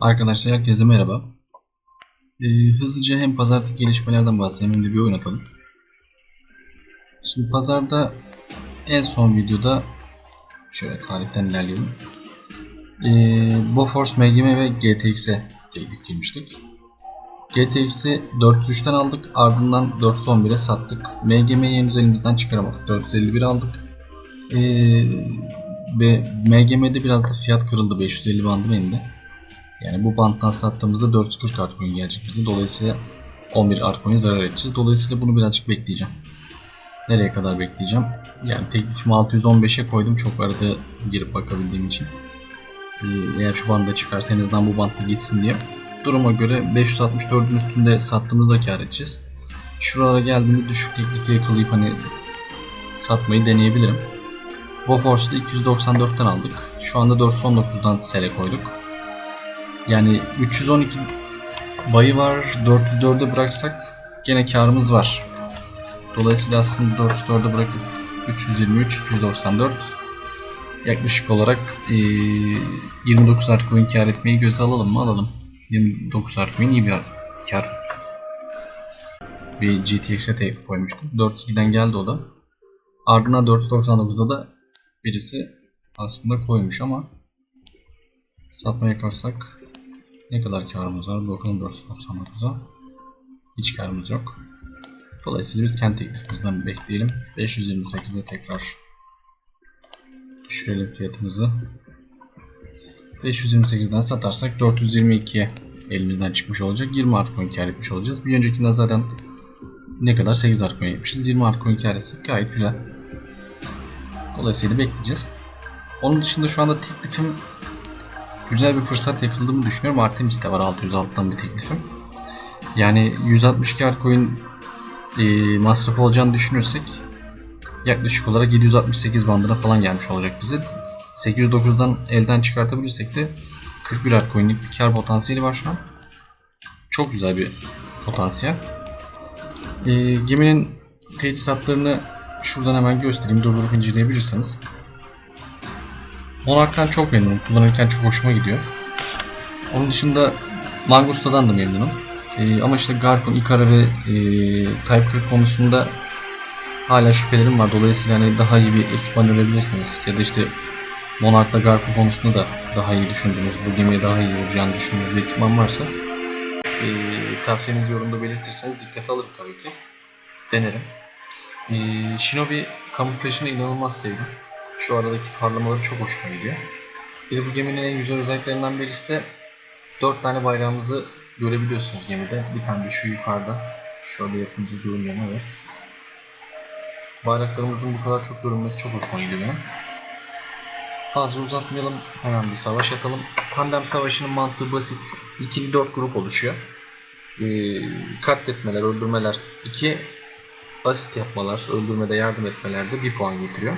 Arkadaşlar herkese merhaba. Ee, hızlıca hem pazardaki gelişmelerden bahsedeyim hem de bir oyun atalım. Şimdi pazarda en son videoda şöyle tarihten ilerleyelim. Ee, Bofors MGM ve GTX'e teklif girmiştik. GTX'i 403'ten aldık ardından 411'e sattık. MGM'yi henüz elimizden çıkaramadık. 451 aldık. Ee, ve MGM'de biraz da fiyat kırıldı 550 bandın elinde. Yani bu banttan sattığımızda 440 altcoin gelecek bize. Dolayısıyla 11 altcoin zarar edeceğiz. Dolayısıyla bunu birazcık bekleyeceğim. Nereye kadar bekleyeceğim? Yani teklifimi 615'e koydum çok arada girip bakabildiğim için. Ee, Eğer şu banda çıkarsa en azından bu bantta gitsin diye. Duruma göre 564'ün üstünde sattığımızda kar edeceğiz. Şuralara geldiğinde düşük teklifi yakalayıp hani satmayı deneyebilirim. Boforce'da 294'ten aldık. Şu anda 419'dan sele koyduk. Yani 312 bayı var. 404'e bıraksak gene karımız var. Dolayısıyla aslında 404'e bırakıp 323, 294 yaklaşık olarak eee, 29 altcoin kar etmeyi göze alalım mı? Alalım. 29 altcoin iyi bir kar. Bir GTX'e teklif koymuştum. 402'den geldi o da. Ardından 499'a da birisi aslında koymuş ama satmaya kalksak ne kadar karımız var? Bakalım 499'a. Hiç karımız yok. Dolayısıyla biz kendi teklifimizden bekleyelim. 528'e tekrar düşürelim fiyatımızı. 528'den satarsak 422'ye elimizden çıkmış olacak. 20 altcoin kar etmiş olacağız. Bir öncekinde zaten ne kadar 8 altcoin etmişiz. 20 altcoin kar etsek gayet güzel. Dolayısıyla bekleyeceğiz. Onun dışında şu anda teklifim güzel bir fırsat yakaladığımı düşünüyorum. Artemis'te var 606'dan bir teklifim. Yani 162 altcoin e, masrafı olacağını düşünürsek yaklaşık olarak 768 bandına falan gelmiş olacak bize. 809'dan elden çıkartabilirsek de 41 altcoin'lik bir kar potansiyeli var şu an. Çok güzel bir potansiyel. E, geminin teçhizatlarını şuradan hemen göstereyim. Durdurup inceleyebilirsiniz. Monarch'tan çok memnunum. Kullanırken çok hoşuma gidiyor. Onun dışında Mangusta'dan da memnunum. Ee, ama işte Garpon, Ikara ve e, Type 40 konusunda hala şüphelerim var. Dolayısıyla hani daha iyi bir ekipman örebilirsiniz. Ya da işte Monarch'la Garpon konusunda da daha iyi düşündüğünüz, bu gemiye daha iyi olacağını düşündüğünüz bir ekipman varsa e, tavsiyenizi yorumda belirtirseniz dikkate alırım tabii ki. Denerim. E, Shinobi kamuflajını inanılmaz sevdim. Şu aradaki parlamaları çok hoşuma gidiyor. Bir de bu geminin en güzel özelliklerinden birisi de 4 tane bayrağımızı görebiliyorsunuz gemide. Bir tane de şu yukarıda. Şöyle yapınca görünüyor mu? Evet. Bayraklarımızın bu kadar çok görünmesi çok hoşuma gidiyor benim. Fazla uzatmayalım. Hemen bir savaş atalım. Tandem savaşının mantığı basit. İkili 4 grup oluşuyor. Ee, katletmeler, öldürmeler 2 asist yapmalar, öldürmede yardım etmelerde bir puan getiriyor.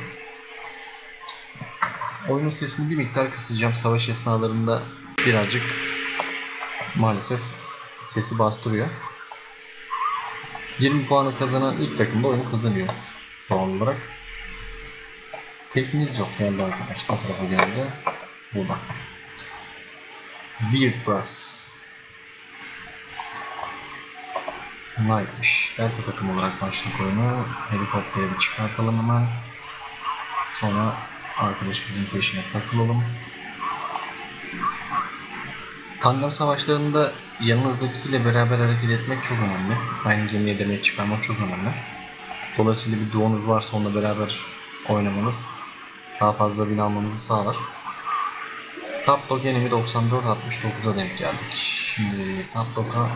Oyunun sesini bir miktar kısacağım. Savaş esnalarında birazcık maalesef sesi bastırıyor. 20 puanı kazanan ilk takım da oyunu kazanıyor puan olarak. Tekniğiniz yok geldi arkadaşlar. O tarafa geldi. Burada. Weird Brass. Knight'mış. Delta takım olarak başladık oyunu. Helikopteri bir çıkartalım hemen. Sonra arkadaşımızın peşine takılalım. Tandem savaşlarında yanınızdakiyle beraber hareket etmek çok önemli. Aynı gemiye demeyi çıkarmak çok önemli. Dolayısıyla bir duonuz varsa onunla beraber oynamanız daha fazla win almanızı sağlar. Top Dog enemy 94-69'a denk geldik. Şimdi Top Dog'a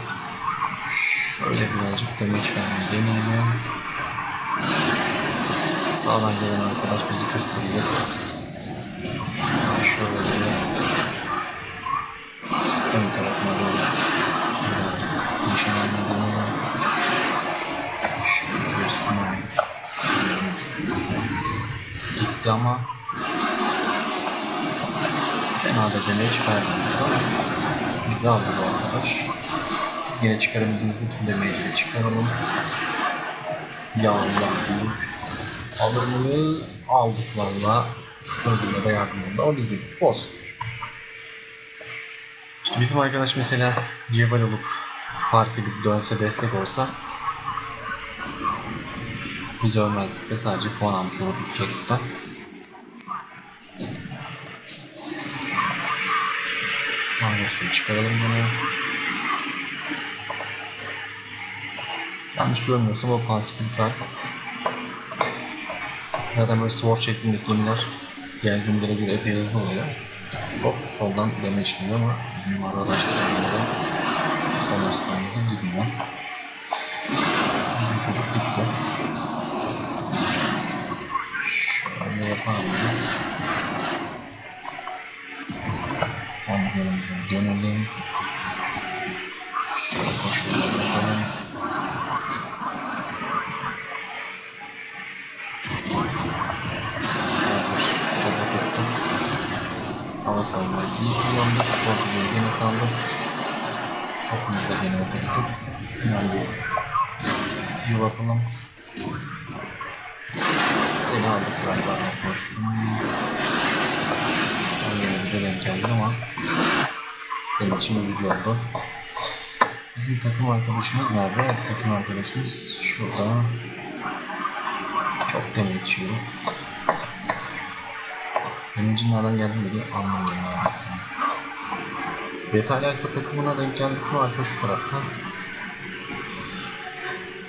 şöyle birazcık demeye çıkarmayı deneyelim. Sağdan gelen arkadaş bizi kıstırıyor. Şöyle ön tarafına doğru birazcık nişanlanmadan şöyle üstüne üst. Gitti ama fena da demeye çıkarmadınız ama bizi aldı bu arkadaş. Biz yine çıkarabildiğimiz bütün damage'leri çıkaralım. Ya Allah büyük. Alır mıyız? Aldık valla. Öldürmede yardım oldu ama biz de gittik olsun. İşte bizim arkadaş mesela cevval olup fark edip dönse destek olsa biz ölmezdik ve sadece puan almış olurduk rakipten. Mangos'u çıkaralım bunu. Yanlış görmüyorsam o panspiritüel. Zaten böyle sword şeklindeki gemiler diğer gemilere göre epey hızlı oluyor. Hop soldan damage geliyor ama bizim arkadaşlarımıza son araslarımıza girmiyor. Bizim çocuk gitti. Şöyle yapamayız. Kendi yerimize dönelim. Şöyle koşuyorlar Savunmayı iyi kullandık. Korkuyu gene saldık. Topumuzu da gene. Hemen bir yuva atalım. Seni aldık galiba dostum. Sen yine bize denk geldin ama senin için üzücü oldu. Bizim takım arkadaşımız nerede? Takım arkadaşımız şurada. Çok demir içiyoruz. Demircinin nereden geldi mi diye anlamıyorum mesela. Beta ile alfa takımına denk geldik mi? Alfa şu tarafta.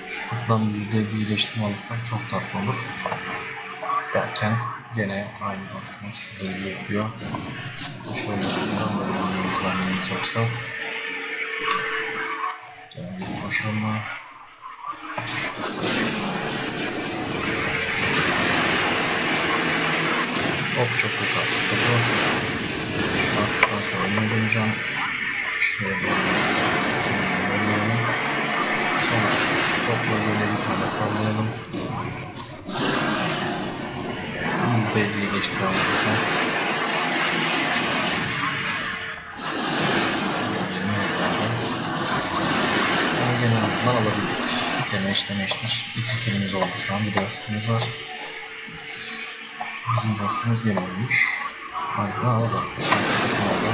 Şu kurttan %50 iyileştirme alırsak çok tatlı olur. Derken gene aynı dostumuz şurada bizi bekliyor. Şöyle yapacağım. Böyle yanımız var yanımız yoksa. Gene bir koşalım. Hop çok kötü attık topu. Şunu attıktan sonra önüne döneceğim. Şuraya doğru. Sonra topla böyle bir tane sallayalım. %50'yi geçti. Girmez galiba. Ama gene en azından alabildik. Demeç demeçtir. İki kilimiz oldu şu an. Bir de asistimiz var. Bizim dostumuz gene ölmüş. Alfa orada. Orada.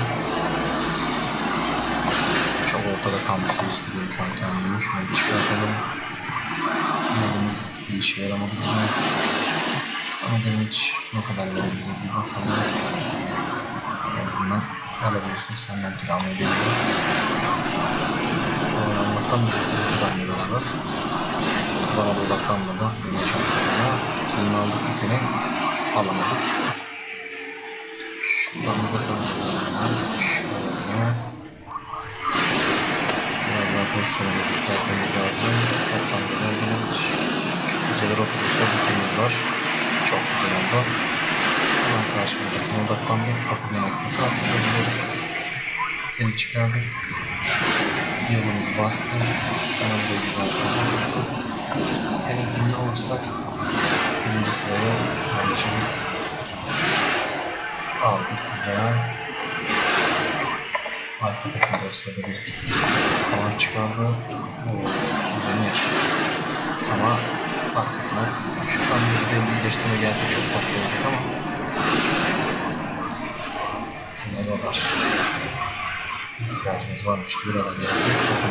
Çok ortada kalmış gibi hissediyorum şu an kendimi. Şunu bir çıkartalım. Yolumuz bir işe yaramadı. Sana damage ne kadar verebiliriz bir bakalım. En azından alabilirsek senden deniyorum. Ee, Allah'tan bir sebep benimle beraber. Bana da odaklanmadan damage atmaya. Killini aldık mı seni? Alamadık. Şuradan bir koyalım. Şöyle. Biraz daha pozisyonumuzu düzeltmemiz lazım. Toplam güzel bir maç. Şu füzeler oturursa bütünümüz var. Çok güzel oldu. Hemen karşımızdakine odaklandık. Kapının ekmek attık. Seni çıkardık. Yılımız bastı. Sana bir güzel kaldı. Senin kimini birinci sıraya yerleşiriz. Aldık güzel. Alfa takım sırada bir puan çıkardı. Oo, denir. Ama fark etmez. Şuradan bir de iyileştirme gelse çok tatlı olacak ama. Yine kadar ihtiyacımız varmış gibi burada geldi.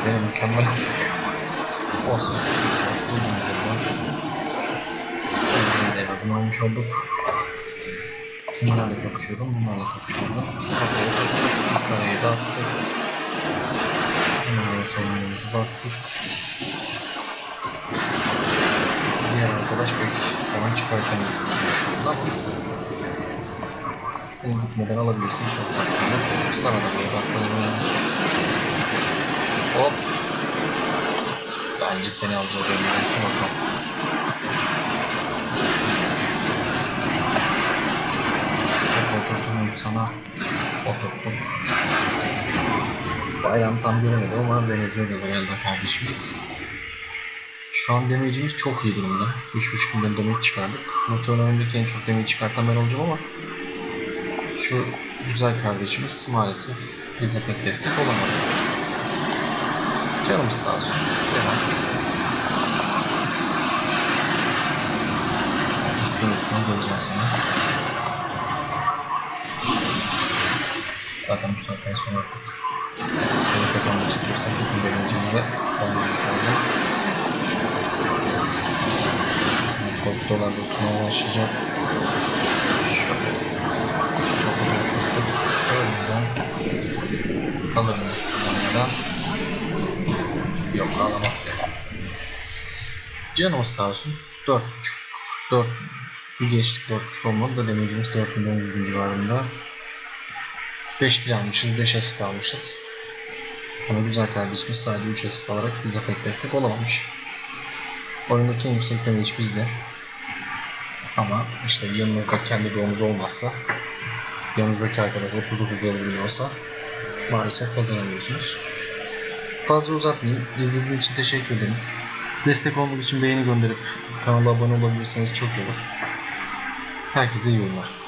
Gene mükemmel attık. Olsun sıkıntı. Bunun üzerinden. Devradım olmuş olduk. Kimlerle kapışıyordum? Bunlarla kapışıyordum. Yukarıyı da attık. Bunlarla savunmamızı bastık. Diğer arkadaş pek puan çıkartamıyor şu anda seni gitmeden alabilirsin çok tatlı olur. Sana da bir odaklanıyorum. Hop. Bence seni alacak öyle. Bakalım. Sana. Oturttum. Bayram tam göremedim ama Venezuela'da herhalde kardeşimiz. Şu an damage'imiz çok iyi durumda. 3.5 milyon damage çıkardık. Muhtemelen önündeki en çok damage çıkartan ben olacağım ama şu güzel kardeşimiz maalesef bize pek destek olamadı. Canımız sağ olsun. Devam. Üstüne üstüne geleceğim sana. Zaten bu saatten sonra artık kazanmak istiyorsak bütün damage'imize almamız lazım. Smart Gold dolar da oturmaya başlayacak. Şöyle. Topu da oturttuk. Önden. Alır mıyız? Almadan. Yok ağlamak. Canımız sağ olsun. 4.5 4 bir geçtik 4.5 olmadı da damage'imiz 4 milyon 100 bin civarında. 5 kill almışız, 5 asist almışız. Ama güzel kardeşimiz sadece 3 asist alarak bize pek destek olamamış. Oyundaki en yüksek damage bizde. Ama işte yanınızda kendi doğumuz olmazsa, yanınızdaki arkadaş 39 level biliyorsa maalesef kazanamıyorsunuz. Fazla uzatmayayım. İzlediğiniz için teşekkür ederim. Destek olmak için beğeni gönderip kanala abone olabilirseniz çok iyi olur. Herkese iyi oyunlar.